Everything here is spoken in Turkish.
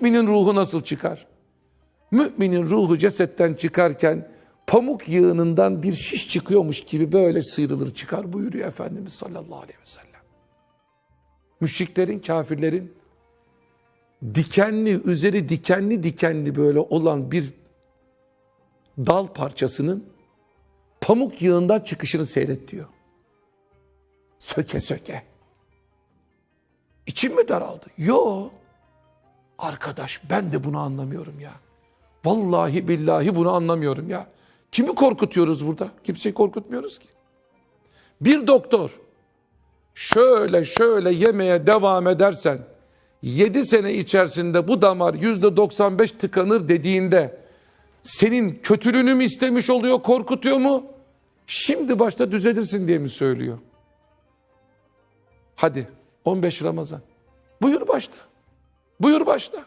Müminin ruhu nasıl çıkar? Müminin ruhu cesetten çıkarken pamuk yığınından bir şiş çıkıyormuş gibi böyle sıyrılır çıkar buyuruyor Efendimiz sallallahu aleyhi ve sellem. Müşriklerin, kafirlerin dikenli, üzeri dikenli dikenli böyle olan bir dal parçasının pamuk yığından çıkışını seyret diyor. Söke söke. İçim mi daraldı? Yo. Arkadaş ben de bunu anlamıyorum ya. Vallahi billahi bunu anlamıyorum ya. Kimi korkutuyoruz burada? Kimseyi korkutmuyoruz ki. Bir doktor şöyle şöyle yemeye devam edersen 7 sene içerisinde bu damar %95 tıkanır dediğinde senin kötülüğünü mü istemiş oluyor, korkutuyor mu? Şimdi başta düzelirsin diye mi söylüyor? Hadi 15 Ramazan. Buyur başla. Buyur başla.